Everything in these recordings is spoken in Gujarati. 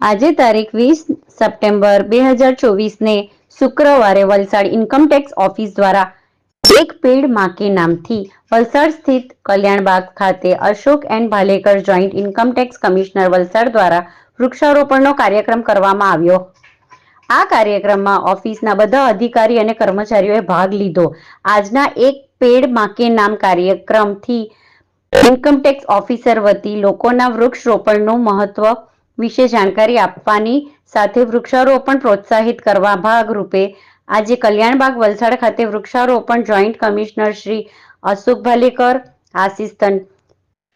આજે તારીખ વીસ સપ્ટેમ્બર બે હજાર ચોવીસને શુક્રવારે વલસાડ ઇન્કમટેક્સ ઓફિસ દ્વારા એક પેડમાં નામથી વલસાડ સ્થિત કલ્યાણબાગ ખાતે Ashok and Bhalekar joint income tax commissioner Valsad દ્વારા વૃક્ષારોપણનો કાર્યક્રમ કરવામાં આવ્યો. આ કાર્યક્રમમાં ઓફિસના બધા અધિકારી અને કર્મચારીઓએ ભાગ લીધો. આજના એક પેડ માકે નામ કાર્યક્રમથી ઇન્કમટેક્સ ઓફિસર વતી લોકોના વૃક્ષ રોપણનું મહત્વ વિશે જાણકારી આપવાની સાથે વૃક્ષારોપણ પ્રોત્સાહિત કરવા ભાગરૂપે આજે કલ્યાણબાગ વલસાડ ખાતે વૃક્ષારોપણ joint commissioner Shri Ashok Bhalekar, assistant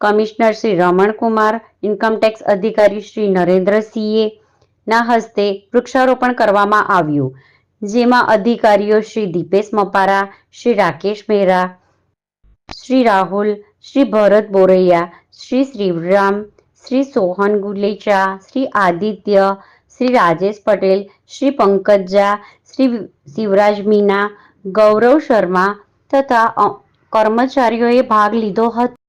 commissioner Shri Ramankumar income tax અધિકારી શ્રી નરેન્દ્રસિંહે ના હસ્તે વૃક્ષારોપણ કરવામાં આવ્યું, જેમાં અધિકારીઓ શ્રી દીપેશ મપારા, શ્રી રાકેશ મહેરા, શ્રી રાહુલ, શ્રી ભરત બોરૈયા, શ્રી શ્રીરામ શ્રી સોહન ગુલેચા શ્રી આદિત્ય શ્રી રાજેશ પટેલ શ્રી પંકજા શ્રી શિવરાજ મીના ગૌરવ શર્મા તથા કર્મચારીઓએ ભાગ લીધો હતો